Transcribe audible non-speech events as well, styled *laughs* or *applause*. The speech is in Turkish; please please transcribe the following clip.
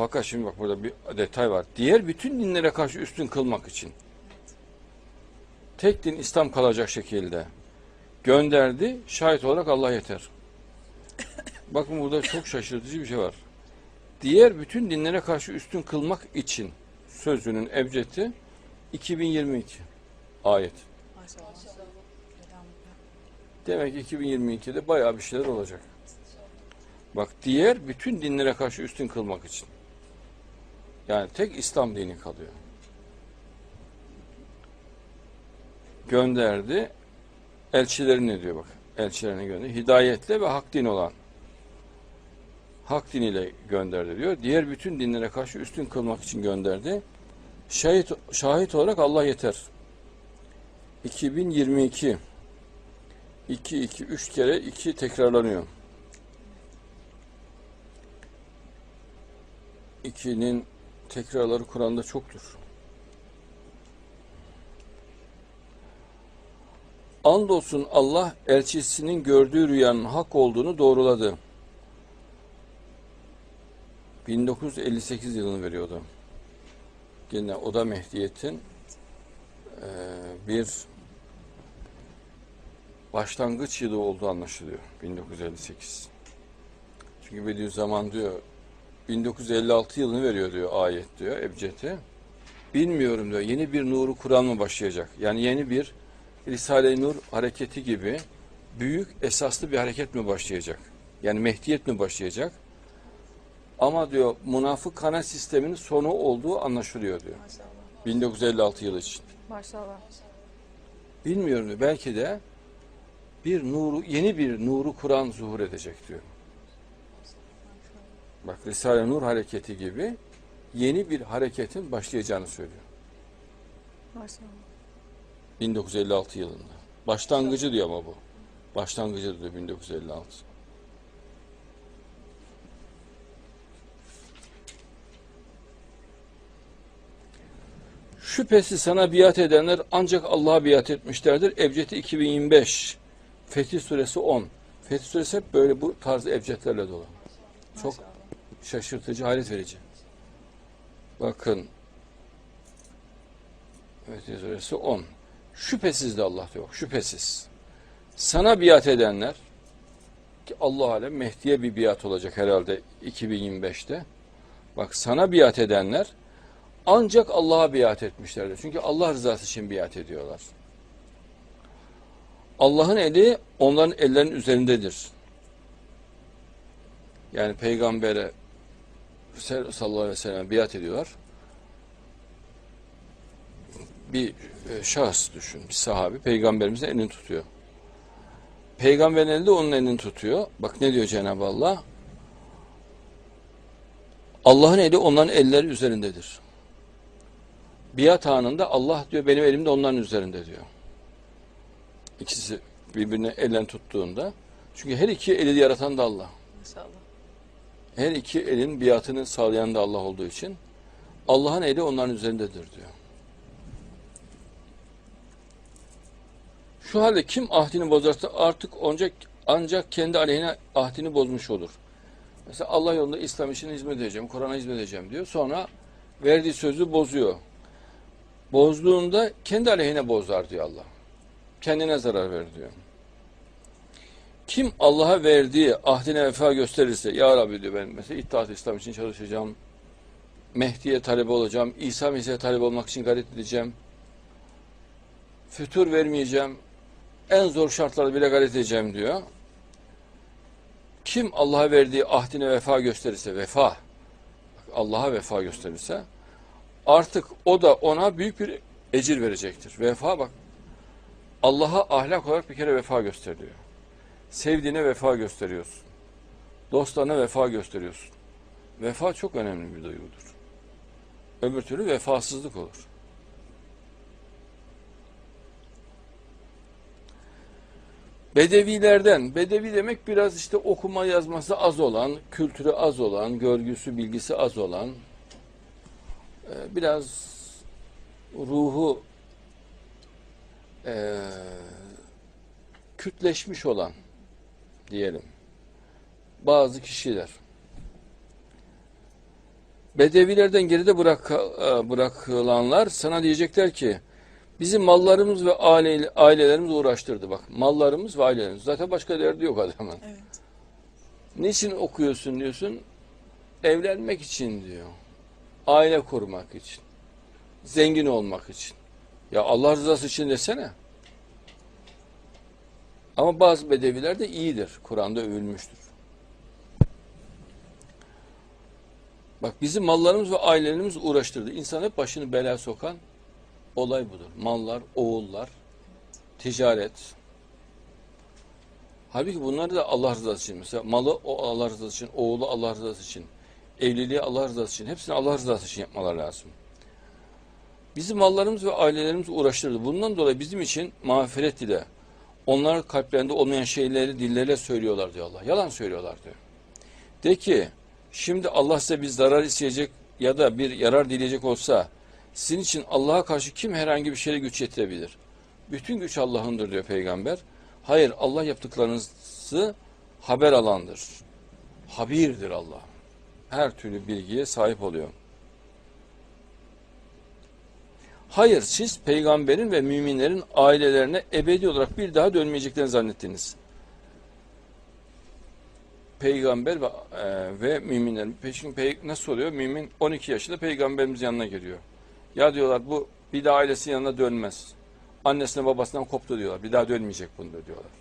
Fakat şimdi bak burada bir detay var. Diğer bütün dinlere karşı üstün kılmak için. Tek din İslam kalacak şekilde gönderdi. Şahit olarak Allah yeter. *laughs* Bakın burada çok şaşırtıcı bir şey var. Diğer bütün dinlere karşı üstün kılmak için sözünün ebcedi 2022 ayet. Demek ki 2022'de bayağı bir şeyler olacak. Bak diğer bütün dinlere karşı üstün kılmak için. Yani tek İslam dini kalıyor. Gönderdi. Elçilerini diyor bak. Elçilerini gönderdi. Hidayetle ve hak din olan. Hak diniyle gönderdi diyor. Diğer bütün dinlere karşı üstün kılmak için gönderdi. Şahit, şahit olarak Allah yeter. 2022 2 2 3 kere 2 tekrarlanıyor. 2'nin tekrarları Kur'an'da çoktur. Andolsun Allah elçisinin gördüğü rüyanın hak olduğunu doğruladı. 1958 yılını veriyordu. Yine o da Mehdiyet'in eee, bir başlangıç yılı olduğu anlaşılıyor 1958. Çünkü Bediüzzaman diyor 1956 yılını veriyor diyor ayet diyor Ebced'e. Bilmiyorum diyor yeni bir nuru Kur'an mı başlayacak? Yani yeni bir Risale-i Nur hareketi gibi büyük esaslı bir hareket mi başlayacak? Yani Mehdiyet mi başlayacak? Ama diyor münafık kana sisteminin sonu olduğu anlaşılıyor diyor. Maşallah. 1956 yılı için. Maşallah. Bilmiyorum diyor. Belki de bir nuru, yeni bir nuru Kur'an zuhur edecek diyor. Bak Risale-i Nur hareketi gibi yeni bir hareketin başlayacağını söylüyor. Maşallah. 1956 yılında. Başlangıcı diyor ama bu. Başlangıcı diyor 1956. Şüphesiz sana biat edenler ancak Allah'a biat etmişlerdir. Ebcedi 2025. Fetih suresi 10. Fetih suresi hep böyle bu tarz ebcedlerle dolu. Çok. Şaşırtıcı, hayret verici. Bakın. Fetih suresi 10. Şüphesiz de Allah diyor. Şüphesiz. Sana biat edenler ki Allah alem Mehdi'ye bir biat olacak herhalde 2025'te. Bak sana biat edenler ancak Allah'a biat etmişlerdir. Çünkü Allah rızası için biat ediyorlar. Allah'ın eli onların ellerinin üzerindedir. Yani peygambere sallallahu aleyhi ve sellem biat ediyorlar. Bir e, şahıs düşün, bir sahabi peygamberimizin elini tutuyor. Peygamberin eli de onun elini tutuyor. Bak ne diyor Cenab-ı Allah? Allah'ın eli onların elleri üzerindedir. Biat anında Allah diyor benim elim de onların üzerinde diyor. İkisi birbirine ellerini tuttuğunda. Çünkü her iki eli yaratan da Allah. Maşallah. Her iki elin biatını sağlayan da Allah olduğu için Allah'ın eli onların üzerindedir diyor. Şu halde kim ahdini bozarsa artık ancak, ancak kendi aleyhine ahdini bozmuş olur. Mesela Allah yolunda İslam için hizmet edeceğim, Kur'an'a hizmet edeceğim diyor. Sonra verdiği sözü bozuyor. Bozduğunda kendi aleyhine bozar diyor Allah. Kendine zarar verir diyor. Kim Allah'a verdiği ahdine vefa gösterirse, Ya Rabbi diyor ben mesela İttihat İslam için çalışacağım, Mehdi'ye talep olacağım, İsa Mesih'e talep olmak için gayret edeceğim, fütur vermeyeceğim, en zor şartlarda bile gayret edeceğim diyor. Kim Allah'a verdiği ahdine vefa gösterirse, vefa, Allah'a vefa gösterirse, artık o da ona büyük bir ecir verecektir. Vefa bak, Allah'a ahlak olarak bir kere vefa gösteriyor. Sevdiğine vefa gösteriyorsun. Dostlarına vefa gösteriyorsun. Vefa çok önemli bir duygudur. Öbür türlü vefasızlık olur. Bedevilerden, bedevi demek biraz işte okuma yazması az olan, kültürü az olan, görgüsü, bilgisi az olan, e, biraz ruhu e, kütleşmiş olan diyelim bazı kişiler Bedevilerden geride bırak, e, bırakılanlar sana diyecekler ki bizim mallarımız ve aile, ailelerimiz uğraştırdı. Bak mallarımız ve ailelerimiz. Zaten başka derdi yok adamın. Evet. Niçin okuyorsun diyorsun? Evlenmek için diyor. Aile kurmak için. Zengin olmak için. Ya Allah rızası için desene. Ama bazı bedeviler de iyidir. Kur'an'da övülmüştür. Bak bizim mallarımız ve ailelerimiz uğraştırdı. İnsan hep başını belaya sokan olay budur. Mallar, oğullar, ticaret. Halbuki bunları da Allah rızası için. Mesela malı o Allah rızası için, oğlu Allah rızası için, evliliği Allah rızası için. Hepsini Allah rızası için yapmalar lazım. Bizim mallarımız ve ailelerimiz uğraştırdı. Bundan dolayı bizim için mağfiret ile onlar kalplerinde olmayan şeyleri dilleriyle söylüyorlar diyor Allah. Yalan söylüyorlar diyor. De ki şimdi Allah size bir zarar isteyecek ya da bir yarar dileyecek olsa sizin için Allah'a karşı kim herhangi bir şeye güç yetirebilir? Bütün güç Allah'ındır diyor peygamber. Hayır Allah yaptıklarınızı haber alandır. Habirdir Allah. Her türlü bilgiye sahip oluyor. Hayır siz peygamberin ve müminlerin ailelerine ebedi olarak bir daha dönmeyeceklerini zannettiniz. Peygamber ve, e, ve müminlerin. Peşin pey, nasıl oluyor? Mümin 12 yaşında peygamberimiz yanına geliyor. Ya diyorlar bu bir daha ailesinin yanına dönmez. Annesine babasından koptu diyorlar. Bir daha dönmeyecek bunda diyorlar.